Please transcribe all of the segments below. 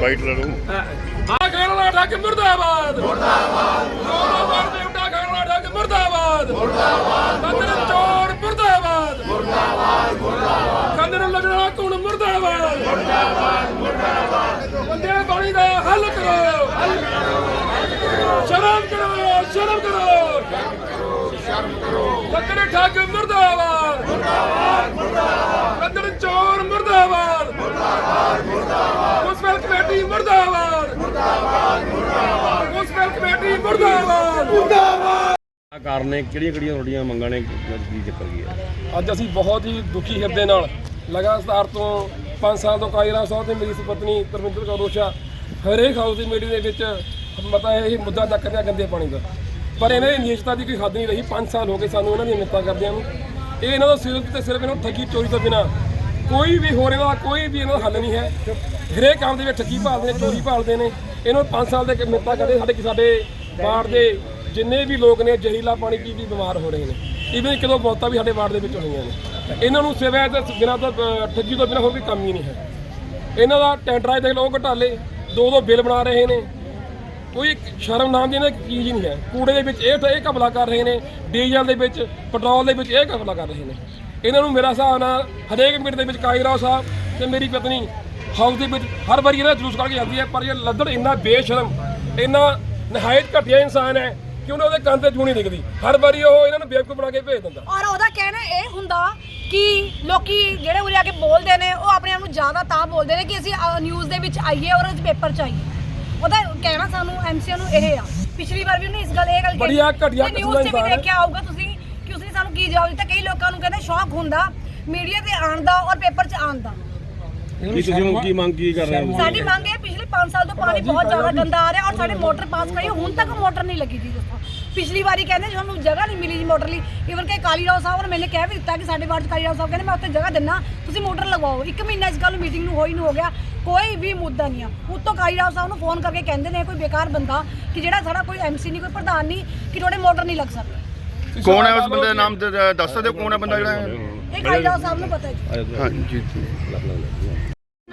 White ਲੜੂ ਆ ਖਾਣਾ ਠੱਗ ਮੁਰਦਾਬਾਦ। ਮੁਰਦਾਬਾਦ ਮੁਰਦਾਬਾਦ ਬੇਟਾ ਖਾਣਾ ਠੱਗ ਮੁਰਦਾਬਾਦ ਮੁਰਦਾਬਾਦ। ਕੰਦਰ ਚੋਰ ਮੁਰਦਾਬਾਦ। ਮੁਰਦਾਬਾਦ ਮੁਰਦਾਬਾਦ ਕੰਦਰ ਲੱਗਣਾ ਕੌਣ ਮੁਰਦਾਬਾਦ। ਮੁਰਦਾਬਾਦ ਮੁਰਦਾਬਾਦ ਬੰਦੇ ਪਾਣੀ ਦਾ ਹੱਲ ਕਰੋ। ਹੱਲ ਕਰੋ ਸ਼ਰਮ ਕਰੋ ਸ਼ਰਮ ਕਰੋ। ਸ਼ਰਮ ਕਰੋ ਕੰਦਰ ਠੱਗ ਮੁਰਦਾਬਾਦ। ਮੁਰਦਾਬਾਦ ਮੁਰਦਾਬਾਦ ਕੰਦਰ ਚੋਰ ਮੁਰਦਾਬਾਦ। ਮੁਸਫਲ ਕਮੇਟੀ ਮੁਰਦਾਬਾਦ ਮੁਰਦਾਬਾਦ ਮੁਰਦਾਬਾਦ ਮੁਸਫਲ ਕਮੇਟੀ ਮੁਰਦਾਬਾਦ ਕਾਰਨ ਨੇ ਕਿਹੜੀਆਂ ਕਿਹੜੀਆਂ ਤੁਹਾਡੀਆਂ ਮੰਗਾਂ ਨੇ ਕੀ ਚੱਕਰ ਕੀ ਹੈ? ਅੱਜ ਅਸੀਂ ਬਹੁਤ ਹੀ ਦੁਖੀ ਹਿਰਦੇ ਨਾਲ ਲਗਾਤਾਰ ਤੋਂ 5 ਸਾਲ ਤੋਂ ਕਾਇਰਾ ਸਾਹਿਬ ਤੇ ਮੇਰੀ ਸੁਪਤਨੀ ਪਰਮਿੰਦਰ ਕੌਰ ਰੋਸ਼ਾ ਹਰੇਕ ਹਾਊਸ ਦੀ ਮੀਟਿੰਗ ਦੇ ਵਿੱਚ ਮਤਾ ਇਹ ਮੁੱਦਾ ਚੱਕਦੇ ਰਿਹਾ ਗੰਦੇ ਪਾਣੀ ਦਾ। ਪਰ ਇਹਨਾਂ ਦੀ ਨਿਯਸ਼ਤਾ ਦੀ ਕੋਈ ਹੱਦ ਨਹੀਂ ਰਹੀ। 5 ਸਾਲ ਹੋ ਗਏ ਸਾਨੂੰ ਇਹਨਾਂ ਦੀਆਂ ਮਿੰਤਾਂ ਕਰਦਿਆਂ ਨੂੰ। ਇਹ ਇਹਨਾਂ ਦਾ ਸਿਰਫ ਤੇ ਸਿਰਫ ਇਹਨਾਂ ਨੂੰ ਠੱਗੀ ਚੋਰੀ ਤੋਂ ਬਿਨਾ ਕੋਈ ਵੀ ਹੋਰ ਇਹਨਾਂ ਦਾ ਕੋਈ ਵੀ ਇਹਨਾਂ ਦਾ ਹੱਲ ਨਹੀਂ ਹੈ। ਹਰੇਕ ਕੰਮ ਦੇ ਵਿੱਚ ਠੱਗੀ ਭਾਲਦੇ ਨੇ, ਚੋਰੀ ਭਾਲਦੇ ਨੇ। ਇਹਨਾਂ ਨੂੰ 5 ਸਾਲ ਦੇ ਮਿੰਤਾਂ ਕਰਦੇ ਸਾਡੇ ਸਾਡੇ ਵਾਰਡ ਦੇ ਜਿੰਨੇ ਵੀ ਲੋਕ ਨੇ ਜ਼ਹਿਰੀਲਾ ਪਾਣੀ ਪੀ ਪੀ ਬਿਮਾਰ ਹੋ ਰਹੇ ਨੇ। ਇਵੇਂ ਕਿਦੋਂ ਮੌਤਾਂ ਵੀ ਸਾਡੇ ਵਾਰਡ ਦੇ ਵਿੱਚ ਹੋਈਆਂ ਨੇ। ਇਹਨਾਂ ਨੂੰ ਸਿਵਾ ਤੇ ਬਿਨਾਂ ਤਾਂ ਅਹ, ਠੱਗੀ ਤੋਂ ਬਿਨਾਂ ਹੋਰ ਕੋਈ ਕੰਮ ਹੀ ਨਹੀਂ ਹੈ। ਇਹਨਾਂ ਦਾ ਟੈਂਡਰਾਂ ਦੇਖ ਲਓ ਉਹ ਘਟਾਲੇ ਦੋ ਦੋ ਬਿੱਲ ਬਣਾ ਰਹੇ ਨੇ। ਕੋਈ ਸ਼ਰਮ ਨਾਮ ਦੀ ਇਹਨਾਂ ਦੀ ਚੀਜ਼ ਹੀ ਨਹੀਂ ਹੈ। ਕੂੜੇ ਦੇ ਵਿੱਚ ਇਹ ਇਹ ਘਪਲਾ ਕਰ ਰਹੇ ਨੇ ਡੀਜ਼ਲ ਦੇ ਵਿੱਚ ਪੈਟਰੋਲ ਦੇ ਵਿੱਚ ਇਹ ਘਪਲਾ ਕਰ ਰਹੇ ਨੇ। ਇਹਨਾਂ ਨੂੰ ਮੇਰਾ ਹਿਸਾਬ ਨਾਲ ਹਰੇਕ ਮਿੰਟ ਦੇ ਵਿੱਚ ਕਾਇਰਾ ਸਾਹਿਬ ਤੇ ਮੇਰੀ ਪਤਨੀ ਹਾਊਸ ਦੇ ਵਿੱਚ ਹਰ ਵਾਰੀ ਇਹਨਾਂ ਦਾ ਜਲੂਸ ਕੱਢ ਕੇ ਜਾਂਦੀ ਹੈ ਪਰ ਇਹ ਲੱਦੜ ਇੰਨਾ ਬੇਸ਼ਰਮ ਇੰਨਾ ਨਹਾਇਤ ਘਟੀਆ ਇਨਸਾਨ ਹੈ ਕਿ ਉਹਨੇ ਉਹਦੇ ਕੰਨ ਤੇ ਜੂਣੀ ਦਿਖਦੀ? ਹਰ ਵਾਰੀ ਉਹ ਇਹਨਾਂ ਨੂੰ ਬੇਵਕੂਫ ਬਣਾ ਕੇ ਭੇਜ ਦਿੰਦਾ। ਔਰ ਉਹਦਾ ਕਹਿਣਾ ਇਹ ਹੁੰਦਾ ਕਿ ਲੋਕੀ ਜਿਹੜੇ ਉਰੇ ਆ ਕੇ ਬੋਲਦੇ ਨੇ ਉਹ ਆਪਣੇ ਆਪ ਨੂੰ ਜ਼ਿਆਦਾ ਤਾਂ ਬੋਲਦੇ ਨੇ ਕਿ ਅਸੀਂ ਨਿਊਜ਼ ਦੇ ਵਿੱਚ ਆਈਏ ਔਰ ਉਸ ਪੇਪਰ 'ਚ ਆਈਏ। ਉਹਦਾ ਕਹਿਣਾ ਸਾਨੂੰ ਐਮਸੀਆ ਨੂੰ ਇਹ ਆ। ਪਿਛਲੀ ਵਾਰ ਵੀ ਉਹਨੇ ਇਸ ਗੱਲ ਇਹ ਗੱਲ ਬੜੀ ਆ ਘਟੀਆ ਨਿਊਜ਼ ਕਿਸਮ ਦਾ 'ਚ ਵੀ ਇਨਸਾਨ ਹੈ। ਦੇਖਿਆ ਹੋਊਗਾ ਤੁਸੀਂ ਕਿ ਉਸਨੇ ਸਾਨੂੰ ਕੀ ਜਵਾਬ ਦਿੱਤਾ। ਕਈ ਲੋਕਾਂ ਨੂੰ ਕਹਿੰਦੇ ਸ਼ੌਕ ਹੁੰਦਾ ਮੀਡੀਆ ਤੇ ਆਉਣ ਦਾ ਔਰ ਪੇਪਰ 'ਚ ਆਉਣ ਦਾ। ਕੀ ਤੁਸੀਂ ਹੁਣ ਕੀ ਮੰਗ ਕੀ ਕਰ ਰਹੇ ਹੋ? ਸਾਡੀ ਮੰਗ ਹੈ ਪਿਛਲੇ 5 ਸਾਲ ਤੋਂ ਪਾਣੀ ਬਹੁਤ ਜ਼ਿਆਦਾ ਗੰਦਾ ਆ ਰਿਹਾ ਔਰ ਸਾਡੇ ਮੋਟਰ ਪਾਸ ਕਰੀ ਹੁਣ ਤੱਕ ਮੋਟਰ ਨਹੀਂ ਲੱਗੀ ਜੀ ਦੋਸਤੋ। ਪਿਛਲੀ ਵਾਰੀ ਕਹਿੰਦੇ ਸਾਨੂੰ ਜਗ੍ਹਾ ਨਹੀਂ ਮਿਲੀ ਜੀ ਮੋਟਰ ਲਈ। ਈਵਨ ਕਿ ਕਾਲੀ ਰਾਓ ਸਾਹਿਬ ਨੇ ਮੈਨੇ ਕਹਿ ਵੀ ਦਿੱਤਾ ਕਿ ਸਾਡੇ ਵਾਰਡ ਕਾਲੀ ਰਾਓ ਸਾਹਿਬ ਕਹਿੰਦੇ ਮੈਂ ਉੱਥੇ ਜਗ੍ਹਾ ਦਿੰਨਾ ਤੁਸੀਂ ਮੋਟਰ ਲਗਵਾਓ। ਇੱਕ ਮਹੀਨਾ ਇਸ ਗੱਲ ਨੂੰ ਮੀਟਿੰਗ ਨੂੰ ਹੋਈ ਨੂੰ ਹੋ ਗਿਆ। ਕੋਈ ਵੀ ਮੁੱਦਾ ਨਹੀਂ ਆ। ਉੱਤੋਂ ਕਾਲੀ ਰਾਓ ਸਾਹਿਬ ਨੂੰ ਫੋਨ ਕਰਕੇ ਕਹਿੰਦੇ ਨੇ ਕੋਈ ਬੇਕਾਰ ਬੰਦਾ ਕਿ ਜਿਹੜਾ ਸਾਡਾ ਕੋਈ ਐਮਸੀ ਨਹੀਂ ਕੋਈ ਪ੍ਰਧਾਨ ਨਹੀਂ ਕਿ ਤੁਹਾਡੇ ਮੋਟਰ ਨਹੀਂ ਲੱਗ ਸਕਦੀ? ਕੌਣ ਹੈ ਉਸ ਬੰਦੇ ਦਾ ਨਾਮ? ਦੱਸ ਸਕਦੇ ਹੋ ਕੌਣ ਹੈ ਬੰਦਾ ਜਿਹੜਾ ਹੈ? ਇਹ ਕਾਲੀ ਰਾਓ ਸਾਹਿਬ ਨੂੰ ਪਤਾ ਹੈ ਜੀ। ਹਾਂਜੀ।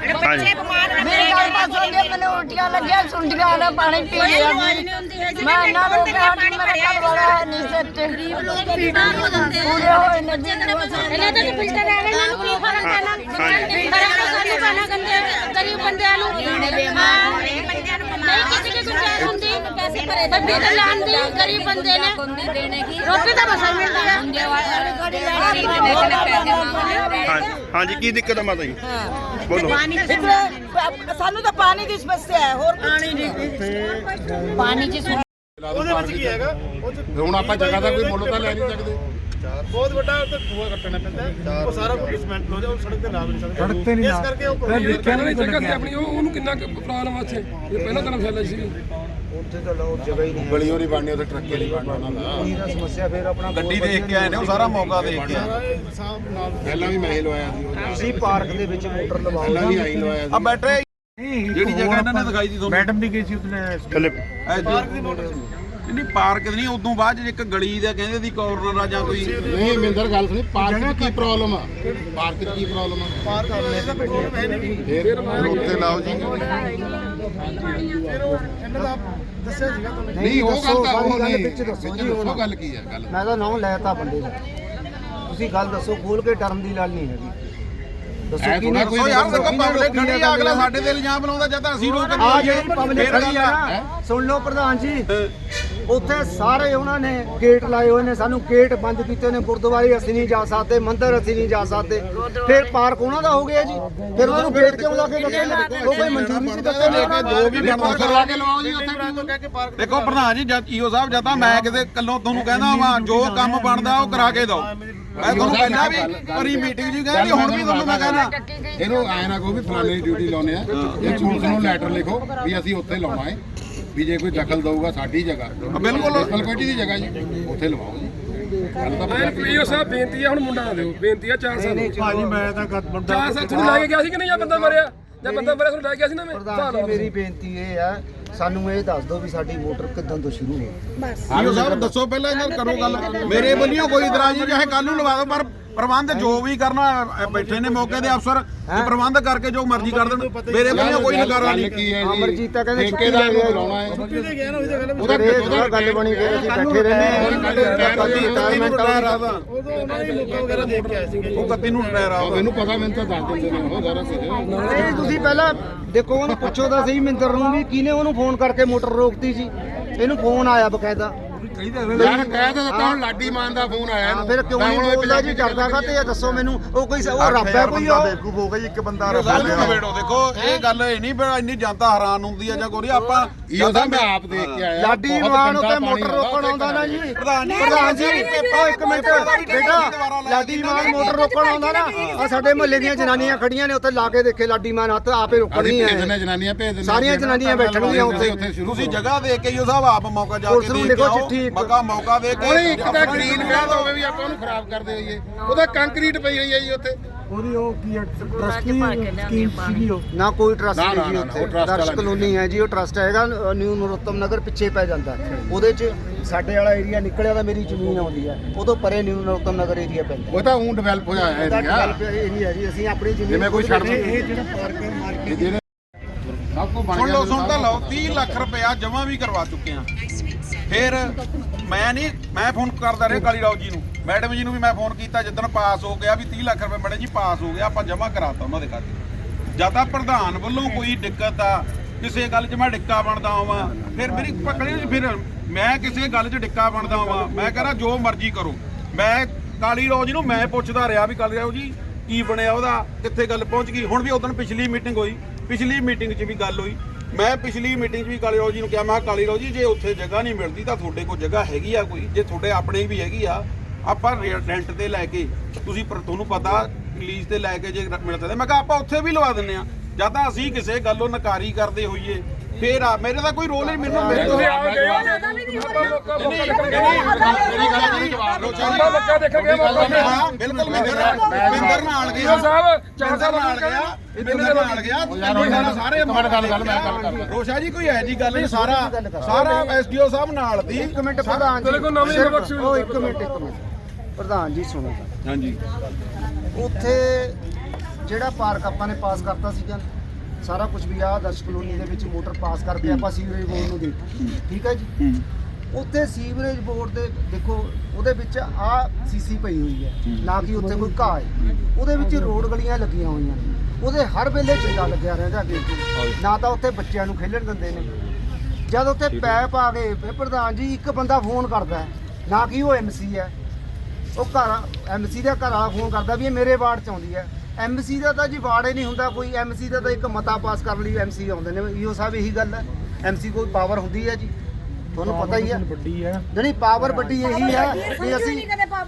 ਜਿਹੜੇ ਕੀ ਕਹਿਣਾ ਚਾਹੁੰਦੇ ਹੋ ਹਾਂਜੀ ਮੈਨੂੰ ਉਲਟੀਆਂ ਲੱਗਿਆ ਸੁੰਡੀਆਂ ਨਾ ਪਾਣੀ ਪੀ ਲਿਆ। ਮੈਂ ਇਹਨਾਂ ਨੂੰ ਕਿਹਾ ਕਿ ਮੇਰਾ ਘਰ ਵਾਲਾ ਹੈ ਨਹੀਂ ਤੇ ਗਰੀਬ ਲੋਕ ਪੀੜਾ ਹੋ ਜਾਂਦੇ ਪੂਰੇ ਹੋਏ ਨੇ ਜੀ ਇਹਨਾਂ ਦਾ ਫਿਲਟਰ ਹੈ ਇਹਨਾਂ ਨੂੰ ਕੀ ਫ਼ਰਕ ਪੈਣਾ? ਤਾਂ ਸਾਨੂੰ ਪੈਣਾ ਗੰਦੇ ਗਰੀਬ ਬੰਦਿਆਂ ਨੂੰ। ਨਹੀਂ ਕਿਸੇ ਦੀ ਗੁੰਜਾਇਸ਼ ਹੁੰਦੀ ਪੈਸੇ ਭਰੇ ਦੇ ਬਿੱਲ ਲਾਣ ਦੀ ਗਰੀਬ ਬੰਦੇ ਨੇ। ਰੋਟੀ ਤਾਂ ਬਸ ਮਿਲਦੀ ਹੈ ਹਾਂਜੀ। ਹਾਂਜੀ ਕੀ ਦਿੱਕਤ ਹੈ ਮਾਤਾ ਜੀ? ਬੋਲੋ। ਸਾਨੂੰ ਤਾਂ ਪਾਣੀ ਦੀ ਸਮੱਸਿਆ ਹੈ ਹੋਰ ਪਾਣੀ ਨਹੀਂ। ਪਾਣੀ ਦੀ ਉਹਦੇ ਵਿੱਚ ਕੀ ਹੈਗਾ? ਹੁਣ ਆਪਾਂ ਜਗ੍ਹਾ ਦਾ ਕੋਈ ਮੁੱਲ ਤਾਂ ਲੈ ਨਹੀਂ ਸਕਦੇ। ਬਹੁਤ ਵੱਡਾ ਉੱਥੇ ਖੂਆ ਕੱਟਣਾ ਪੈਂਦਾ। ਉਹ ਸਾਰਾ ਕੁਝ ਸਿਮੈਂਟ ਹੋ ਜਾ ਉਹ ਸੜਕ ਤੇ ਲਾ ਵੀ ਨਹੀਂ ਸਕਦੇ। ਸੜਕ ਤੇ ਨਹੀਂ ਇਸ ਕਰਕੇ ਉਹ ਪਹਿਲਾਂ ਨਹੀਂ ਜਗ੍ਹਾ ਸੀ ਆਪਣੀ ਉਹ ਉਹਨੂੰ ਕਿੰਨਾ ਪ੍ਰੋਬਲਮ ਆ ਉੱਥੇ ਇਹ ਪਹਿਲਾਂ ਧਰਮਸ਼ਾਲਾ ਸੀ। ਗਲੀਆਂ ਨਹੀਂ ਬਣਨੀ ਉੱਥੇ ਟਰੱਕੇ ਨਹੀਂ ਬਣਨਾ ਉਹਨਾਂ ਦਾ। ਗੱਡੀ ਦੇਖ ਕੇ ਆਏ ਨੇ ਉਹ ਸਾਰਾ ਮੌਕਾ ਦੇਖ ਕੇ ਆਏ ਸਾਹਬ ਨਾਲ ਪਹਿਲਾਂ ਵੀ ਮੈਂ ਹੀ ਲਵਾਇਆ ਸੀ ਤੁਸੀਂ ਪਾਰਕ ਦੇ ਵਿੱਚ ਮੋਟਰ ਲਵਾਓ। ਪਹਿਲਾਂ ਵੀ ਆਈ ਲਵਾਇਆ ਆ ਬੈਠੇ ਜਿਹੜੀ ਜਗ੍ਹਾ ਇਹਨਾਂ ਨੇ ਦਿਖਾਈ ਦੀ ਤੁਹਾਨੂੰ? ਮੈਡਮ ਦੀ ਗਈ ਸੀ ਥੱਲੇ। ਪਾਰਕ ਦੀ ਨਹੀਂ ਪਾਰਕ ਦੀ ਨਹੀਂ ਉਦੋਂ ਬਾਅਦ 'ਚ ਇੱਕ ਗਲੀ ਦਾ ਕਹਿੰਦੇ ਦੀ ਕਾਰਨਰ ਆ ਜਾਂ ਕੋਈ ਨਹੀਂ ਮਿੰਦਰ ਗੱਲ ਸੁਣੀ ਪਾਰਕ ਦੀ ਕੀ ਪ੍ਰੋਬਲਮ ਆ? ਪਾਰਕ ਦੀ ਕੀ ਪ੍ਰੋਬਲਮ ਆ? ਪਾਰਕ ਦਾ ਪ੍ਰੋਬਲਮ ਹੈ ਨਹੀਂ। ਫਿਰ ਉੱਤੇ ਲਾਓ ਜੀ। ਇਹਨਾਂ ਦਾ ਦੱਸਿਆ ਸੀਗਾ ਤੁਹਾਨੂੰ? ਨਹੀਂ ਉਹ ਗੱਲ ਤਾਂ ਉਹ ਨਹੀਂ। ਵਿੱਚ ਦੱਸੋ ਗੱਲ ਕੀ ਹੈ ਗੱਲ। ਮੈਂ ਤਾਂ ਨਾਮ ਲੈਤਾ ਬੰਦੇ ਦਾ ਤੁਸੀਂ ਗੱਲ ਦੱਸੋ ਖੋਲ ਕੇ ਟਰਮ ਦੀ ਗੱਲ ਨਹੀਂ ਹੈਗੀ। ਦੱਸੋ ਐ ਥੋੜਾ ਕੋਈ ਉਹ ਯਾਰ ਦੇਖੋ ਪਬਲਿਕ ਖੜੀ ਆ ਅਗਲਾ ਸਾਡੇ ਤੇ ਇਲਜ਼ਾਮ ਲਾਉਂਦਾ ਜਦ ਤਾਂ ਅਸੀਂ ਰੋਕ ਆ ਜਿਹੜੀ ਪਬਲਿਕ ਖੜੀ ਆ ਸੁਣ ਲਓ ਪ੍ਰਧਾਨ ਜੀ। ਉੱਥੇ ਸਾਰੇ ਉਹਨਾਂ ਨੇ ਗੇਟ ਲਾਏ ਹੋਏ ਨੇ ਸਾਨੂੰ ਗੇਟ ਬੰਦ ਕੀਤੇ ਨੇ ਗੁਰਦੁਆਰੇ ਅਸੀਂ ਨਹੀਂ ਜਾ ਸਕਦੇ ਮੰਦਿਰ ਅਸੀਂ ਨਹੀਂ ਜਾ ਸਕਦੇ। ਫਿਰ ਪਾਰਕ ਉਹਨਾਂ ਦਾ ਹੋ ਗਿਆ ਜੀ। ਫਿਰ ਉਹਨਾਂ ਨੂੰ ਗੇਟ ਕਿਉਂ ਲਾ ਕੇ ਦਿੱਤੇ? ਨੇ ਉਹ ਕੋਈ ਮਨਜ਼ੂਰੀ ਸੀ ਦਿੱਤੇ ਨੇ? ਜੋ ਵੀ ਬਣਦਾ ਲਾ ਕੇ ਲਵਾਓ ਜੀ ਉੱਥੇ ਦੇਖੋ ਪ੍ਰਧਾਨ ਜੀ ਜਦ ਈਓ ਸਾਹਿਬ ਜਦ ਤਾਂ ਮੈਂ ਕਿਸੇ ਕੱਲੋਂ ਤੁਹਾਨੂੰ ਕਹਿੰਦਾ ਵਾਂ ਜੋ ਕੰਮ ਬਣਦਾ ਉਹ ਕਰਾ ਕੇ ਦਿਓ। ਮੈਂ ਤੁਹਾਨੂੰ ਪਹਿਲਾਂ ਵੀ ਪਰੀ ਮੀਟਿੰਗ ਜੀ ਕਹਿੰਦੀ ਹੁਣ ਵੀ ਤੁਹਾਨੂੰ ਮੈਂ ਕਹਿੰਦਾ। ਇਹਨੂੰ ਐ ਨਾ ਕਹੋ ਵੀ ਫਲਾਣੇ ਡਿਊਟੀ ਲਾਉਨੇ ਆ। ਇਹ ਪੁਲਿਸ ਨੂੰ ਲੈਟਰ ਲਿਖੋ ਵੀ ਅਸੀਂ ਉੱਥੇ ਲਾਉਣਾ ਹੈ ਵੀ ਜੇ ਕੋਈ ਦਖਲ ਦਊਗਾ ਸਾਡੀ ਜਗ੍ਹਾ। ਬਿਲਕੁਲ। ਕਲਕੱਟੀ ਦੀ ਜਗ੍ਹਾ ਜੀ। ਉੱਥੇ ਲਵਾਓ ਜੀ। ਮੈਂ ਪੀਓ ਸਾਹਿਬ ਬੇਨਤੀ ਆ ਹੁਣ ਮੁੰਡਾ ਨਾ ਦਿਓ। ਬੇਨਤੀ ਆ 4 ਸਾਲ ਭਾਜੀ ਮੈਂ ਤਾਂ ਬੰਦਾ ਚਾਰ ਸਾਲ ਤੁਹਾਨੂੰ ਲੈ ਕੇ ਗਿਆ ਸੀ ਕਿ ਨਹੀਂ? ਜਾਂ ਬੰਦਾ ਮਰਿਆ? ਜਾਂ ਬੰਦਾ ਮਰਿਆ ਤੁਹਾਨੂੰ ਲੈ ਕੇ ਗਿਆ ਸੀ ਨਾ ਮੈਂ? ਪ੍ਰਧਾਨ ਜੀ ਮੇਰੀ ਬੇਨਤੀ ਇਹ ਹੈ ਸਾਨੂੰ ਇਹ ਦੱਸ ਦਿਓ ਵੀ ਸਾਡੀ ਮੋਟਰ ਕਿੱਦਾਂ ਤੋਂ ਸ਼ੁਰੂ ਹੋਈ। ਈਓ ਸਾਹਿਬ ਦੱਸੋ ਪਹਿਲਾਂ ਇਹਨਾਂ ਕਰੋ ਗੱਲ। ਮੇਰੇ ਵੱਲੋਂ ਕੋਈ ਇਤਰਾਜ਼ ਨਹੀਂ ਚਾਹੇ ਕੱਲ ਨੂੰ ਲਵਾ ਦਿਓ ਪਰ ਪ੍ਰਬੰਧ ਜੋ ਵੀ ਕਰਨਾ ਬੈਠੇ ਨੇ ਮੌਕੇ ਦੇ ਅਫਸਰ ਤੇ ਪ੍ਰਬੰਧ ਕਰਕੇ ਜੋ ਮਰਜ਼ੀ ਕਰ ਦੇਣ। ਮੇਰੇ ਵੱਲੋਂ ਕੋਈ ਨਕਾਰਾ ਨਹੀਂ। ਕੀ ਹੈ ਅਮਰਜੀਤ ਤਾਂ ਕਹਿੰਦੇ ਛੁੱਟੀ ਠੇਕੇਦਾਰ ਲੈ ਨੂੰ ਗਿਆ ਬੁਲਾਉਣਾ ਹੈ। ਉਹਦਾ ਉਹਦਾ ਗੱਲ ਬਣੀ ਫਿਰ ਅਸੀਂ ਬੈਠੇ ਰਹਿੰਦੇ ਉਦੋਂ ਉਹਨਾਂ ਨੇ ਲੋਕਾਂ ਵਗੈਰਾ ਦੇਖ ਕੇ ਆਏ ਸੀਗੇ ਉਹ ਕੱਤੀ ਨੂੰ ਡਰਾਇਆ ਰਾ ਮੈਨੂੰ ਪਤਾ ਮੈਨੂੰ ਤਾਂ ਦੱਸ ਦਿੰਦੇ ਨੇ ਉਹ ਕੁਝ ਨਹੀਂ ਤੁਸੀਂ ਪਹਿਲਾਂ ਦੇਖੋ ਉਹਨੂੰ ਪੁੱਛੋ ਤਾਂ ਸਹੀ ਮਿੰਦਰ ਨੂੰ ਵੀ ਕਿਹਨੇ ਉਹਨੂੰ ਫੋਨ ਕਰਕੇ ਮੋਟਰ ਰੋਕਤੀ ਸੀ? ਇਹਨੂੰ ਫੋਨ ਆਇਆ ਬਕਾਇਦਾ। ਯਾਰ ਕਹਿ ਤਾਂ ਦਿੱਤਾ ਹੁਣ ਲਾਡੀ ਮਾਨ ਦਾ ਫੋਨ ਆਇਆ ਹਾਂ, ਫਿਰ ਕਿਉਂ ਨਹੀਂ ਬੋਲਦਾ? ਜੀ ਡਰਦਾਗਾ ਤੇ ਇਹ ਦੱਸੋ ਮੈਨੂੰ। ਉਹ ਕੋਈ ਉਹ ਰੱਬ ਹੈ ਕੋਈ ਉਹ? ਬੇਵਕੂਫ ਹੋ ਗਿਆ ਜੀ ਇੱਕ ਬੰਦਾ ਗੱਲ ਨੂੰ ਨਵੇੜੋ ਦੇਖੋ ਇਹ ਗੱਲ ਇਹ ਨਹੀਂ ਵੀ ਇੰਨੀ ਜਨਤਾ ਹੈਰਾਨ ਹੁੰਦੀ ਆ ਜਾਂ ਕੋਈ ਆਪਾਂ ਇਹੋ ਤਾਂ ਮੈਂ ਆਪ ਦੇਖ ਕੇ ਆਇਆ ਲਾਡੀ ਬਹੁਤ ਮਾਨ ਗੰਦਾ ਉੱਤੇ ਪਾਣੀ ਮੋਟਰ ਰੋਕਣ ਆਉਂਦਾ ਨਾ ਜੀ। ਪ੍ਰਧਾਨ ਜੀ, ਪ੍ਰਧਾਨ ਜੀ ਉਹ ਇੱਕ ਮਿੰਟ ਬੇਟਾ ਲਾਡੀ ਮਾਨ ਮੋਟਰ ਰੋਕਣ ਆਉਂਦਾ ਨਾ। ਆ ਸਾਡੇ ਮੁਹੱਲੇ ਦੀਆਂ ਜਨਾਨੀਆਂ ਖੜੀਆਂ ਨੇ ਉੱਥੇ ਲਾ ਕੇ ਦੇਖੇ ਲਾਡੀ ਮਾਨ ਹੱਥ ਆਪੇ ਰੋਕਣੀ ਅਸੀਂ ਭੇਜ ਦਿੰਦੇ ਹੈ ਜਨਾਨੀਆਂ ਭੇਜ ਦਿੰਦੇ ਸਾਰੀਆਂ ਜਨਾਨੀਆਂ ਬੈਠਣਗੀਆਂ ਉੱਥੇ। ਉੱਥੇ ਸ਼ੁਰੂ ਤੁਸੀਂ ਜਗ੍ਹਾ ਦੇ ਕੇ ਈਓ ਸਾਹਿਬ ਆਪ ਮੌਕਾ ਜਾ ਪੁਲਿਸ ਕੇ ਨੂੰ ਦੇ ਕੇ ਲਿਖੋ ਆਓ ਚਿੱਠੀ ਇੱਕ। ਮੌਕਾ ਮੌਕਾ ਦੇ ਕੇ ਉਹਨੇ ਇੱਕ ਤਾਂ ਗ੍ਰੀਨ ਬੈਲ ਹੋਵੇ ਵੀ ਆਪਾਂ ਉਹਨੂੰ ਖਰਾਬ ਕਰਦੇ ਹੋਈਏ। ਉਹਦਾ ਕੰਕਰੀਟ ਪਈ ਹੋਈ ਹੈ ਜੀ ਉੱਥੇ। ਉਹਦੀ ਉਹ ਕੀ ਟਰਸਟ ਸਕੀਮ ਸੀਗੀ ਉਹ? ਨਾ ਕੋਈ ਟਰਸਟ ਨਹੀਂ ਜੀ ਉੱਥੇ। ਦਰਸ਼ ਕਲੋਨੀ ਹੈ। ਜੀ ਉਹ ਟਰਸਟ ਹੈਗਾ। ਨਿਊ ਨਰੋਤਮ ਨਗਰ ਪਿੱਛੇ ਪੈ ਜਾਂਦਾ। ਉਹਦੇ 'ਚ ਸਾਡੇ ਵਾਲਾ ਏਰੀਆ ਨਿਕਲਿਆ ਤਾਂ ਮੇਰੀ ਜ਼ਮੀਨ ਆਉਂਦੀ ਹੈ। ਉਦੋਂ ਪਰੇ ਨਿਊ ਨਰੋਤਮ ਨਗਰ ਏਰੀਆ ਪੈਂਦਾ। ਉਹ ਤਾਂ ਉਂ ਡਿਵੈਲਪ ਹੋਇਆ ਹੈ ਏਰੀਆ ਡਿਵੈਲਪ ਏਰੀਆ ਜੀ। ਅਸੀਂ ਆਪਣੀ ਜ਼ਮੀਨ ਜਿਵੇਂ ਕੋਈ ਛੱਡ ਇਹ ਜਿਹੜਾ ਪਾਰਕ ਮਾਰਕੀਟ ਜਿਹੜੇ ਸਭ ਕੋ ਬਣ ਸੁਣ ਗਿਆ ਲਓ ਸੁਣ ਤਾਂ ਲਓ 30 ਲੱਖ ਰੁਪਇਆ ਜਮਾ ਵੀ ਕਰਵਾ ਚੁੱਕੇ ਆ ਫਿਰ ਮੈਂ ਨਹੀਂ, ਮੈਂ ਫੋਨ ਕਰਦਾ ਰਿਹਾ ਕਾਲੀ ਰਾਓ ਜੀ ਨੂੰ। ਮੈਡਮ ਜੀ ਨੂੰ ਵੀ ਮੈਂ ਫੋਨ ਕੀਤਾ, ਜਿੱਦਣ ਪਾਸ ਹੋ ਗਿਆ ਵੀ 30 ਲੱਖ ਰੁਪਏ ਮੈਡਮ ਜੀ ਪਾਸ ਹੋ ਗਿਆ, ਆਪਾਂ ਜਮਾ ਕਰਾਤਾ ਉਹਨਾਂ ਦੇ ਖਾਤੇ ਜਦ ਤਾਂ ਪ੍ਰਧਾਨ ਵੱਲੋਂ ਕੋਈ ਦਿੱਕਤ ਆ, ਕਿਸੇ ਗੱਲ 'ਚ ਮੈਂ ਡਿੱਕਾ ਬਣਦਾ ਆਵਾਂ ਫਿਰ ਮੇਰੀ ਪਕੜੀ ਫਿਰ ਮੈਂ ਕਿਸੇ ਗੱਲ 'ਚ ਡਿੱਕਾ ਬਣਦਾ ਆਵਾਂ ਮੈਂ ਕਹਿੰਦਾ ਜੋ ਮਰਜ਼ੀ ਕਰੋ। ਮੈਂ ਕਾਲੀ ਰਾਓ ਜੀ ਨੂੰ ਮੈਂ ਪੁੱਛਦਾ ਰਿਹਾ ਵੀ ਕਾਲੀ ਰਾਓ ਜੀ, ਕੀ ਬਣਿਆ ਉਹਦਾ, ਕਿੱਥੇ ਗੱਲ ਪਹੁੰਚ ਗਈ? ਹੁਣ ਵੀ ਉਦੋਂ ਪਿਛਲੀ ਮੀਟਿੰਗ ਹੋਈ, ਪਿਛਲੀ ਮੀਟਿੰਗ 'ਚ ਵੀ ਗੱਲ ਹੋਈ। ਮੈਂ ਪਿਛਲੀ ਮੀਟਿੰਗ 'ਚ ਵੀ ਕਾਲੀ ਰਾਓ ਜੀ ਨੂੰ ਕਿਹਾ ਮੈਂ ਕਿਹਾ, ਕਾਲੀ ਰਾਓ ਜੀ ਜੇ ਉੱਥੇ ਜਗ੍ਹਾ ਨਹੀਂ ਮਿਲਦੀ ਤਾਂ ਤੁਹਾਡੇ ਕੋਲ ਜਗ੍ਹਾ ਹੈਗੀ ਆ ਕੋਈ? ਜੇ ਤੁਹਾਡੇ ਆਪਣੇ ਵੀ ਹੈਗੀ ਆ ਆਪਾਂ ਰੈਂਟ ਤੇ ਲੈ ਕੇ ਤੁਸੀਂ ਪਰ ਤੁਹਾਨੂੰ ਪਤਾ ਲੀਜ਼ ਤੇ ਲੈ ਕੇ ਜੇ ਮਿਲ ਸਕਦੇ ਮੈਂ ਕਿਹਾ ਆਪਾਂ ਉੱਥੇ ਵੀ ਲਵਾ ਦਿੰਨੇ ਆ। ਜਦ ਤਾਂ ਅਸੀਂ ਕਿਸੇ ਗੱਲੋਂ ਨਕਾਰੀ ਕਰਦੇ ਹੋਈਏ ਫੇਰ ਆ ਮੇਰੇ ਦਾ ਕੋਈ ਰੋਲ ਨਹੀਂ ਮੈਨੂੰ ਮੇਰੇ ਤੁਸੀਂ ਆਪ ਗਏ ਹੋ। ਵੀ ਨਹੀਂ ਆਪਾਂ ਲੋਕਾਂ ਜੀ। ਮੌਕਾ ਹਾਂ ਬਿਲਕੁਲ ਮਿੰਦਰ ਨਾਲ ਗਿਆ। ਸਾਹਿਬ ਨਾਲ ਗਿਆ। ਮਿੰਦਰ ਨਾਲ ਗਿਆ। ਸਾਰਾ ਗੱਲ ਗੱਲ ਮੈਂ ਗੱਲ ਰੋਸ਼ਾ ਜੀ ਕੋਈ ਐ ਜੀ ਗੱਲ ਨਹੀਂ। ਸਾਰਾ ਸਾਰਾ ਐਸਡੀਓ ਸਾਹਿਬ ਨਾਲ ਦੀ। ਇੱਕ ਮਿੰਟ ਪ੍ਰਧਾਨ ਤੇਰੇ ਕੋਲ ਨਵੀਂ ਬਖਸ਼ ਉਹ ਇੱਕ ਮਿੰਟ ਇੱਕ ਮਿੰਟ। ਪ੍ਰਧਾਨ ਜੀ ਸੁਣੋ। ਤਾਂ। ਹਾਂਜੀ। ਉੱਥੇ ਜਿਹੜਾ ਪਾਰਕ ਆਪਾਂ ਨੇ ਪਾਸ ਕਰਤਾ ਸੀਗਾ ਸਾਰਾ ਕੁਝ ਵੀ ਆ ਦਰਸ਼ ਕਲੋਨੀ ਦੇ ਵਿੱਚ ਮੋਟਰ ਪਾਸ ਕਰਕੇ ਆਪਾਂ ਸੀਵਰੇਜ ਬੋਰਡ ਨੂੰ ਦੇ। ਠੀਕ ਹੈ ਜੀ? ਉੱਥੇ ਸੀਵਰੇਜ ਬੋਰਡ ਦੇ ਦੇਖੋ ਉਹਦੇ ਵਿੱਚ ਆ ਸੀਸੀ ਪਈ ਹੋਈ ਹੈ। ਨਾ ਕਿ ਉੱਥੇ ਕੋਈ ਘਾਹ ਹੈ। ਉਹਦੇ ਵਿੱਚ ਰੋਡ ਗਲੀਆਂ ਲੱਗੀਆਂ ਹੋਈਆਂ ਨੇ। ਉਹਦੇ ਹਰ ਵੇਲੇ ਝੰਡਾ ਲੱਗਿਆ ਰਹਿੰਦਾ ਅੱਗੇ ਨਾ ਤਾਂ ਉੱਥੇ ਬੱਚਿਆਂ ਨੂੰ ਖੇਲਣ ਦਿੰਦੇ ਨੇ। ਜਦ ਉੱਥੇ ਪੈਪ ਆ ਗਏ ਪ੍ਰਧਾਨ ਜੀ ਇੱਕ ਬੰਦਾ ਫੋਨ ਕਰਦਾ ਨਾ ਕਿ ਉਹ ਐਮਸੀ ਹੈ। ਉਹ ਘਰ ਐਮਸੀ ਦਾ ਘਰ ਵਾਲਾ ਫੋਨ ਕਰਦਾ ਵੀ ਇਹ ਮੇਰੇ ਵਾਰਡ ਚ ਆਉਂਦੀ ਹੈ। ਐਮਸੀ ਦਾ ਤਾਂ ਜੀ ਵਾੜ ਹੀ ਨਹੀਂ ਹੁੰਦਾ ਕੋਈ। ਐਮਸੀ ਦਾ ਤਾਂ ਇੱਕ ਮਤਾ ਪਾਸ ਕਰਨ ਲਈ ਐਮਸੀ ਆਉਂਦੇ ਨੇ। ਈਓ ਸਾਹਿਬ ਇਹੀ ਗੱਲ ਹੈ। ਐਮਸੀ ਕੋਈ ਪਾਵਰ ਹੁੰਦੀ ਹੈ ਜੀ। ਤੁਹਾਨੂੰ ਪਤਾ ਹੀ ਹੈ ਵੱਡੀ ਹੈ ਜਿਹੜੀ ਪਾਵਰ ਵੱਡੀ ਇਹੀ ਹੈ ਵੀ ਅਸੀਂ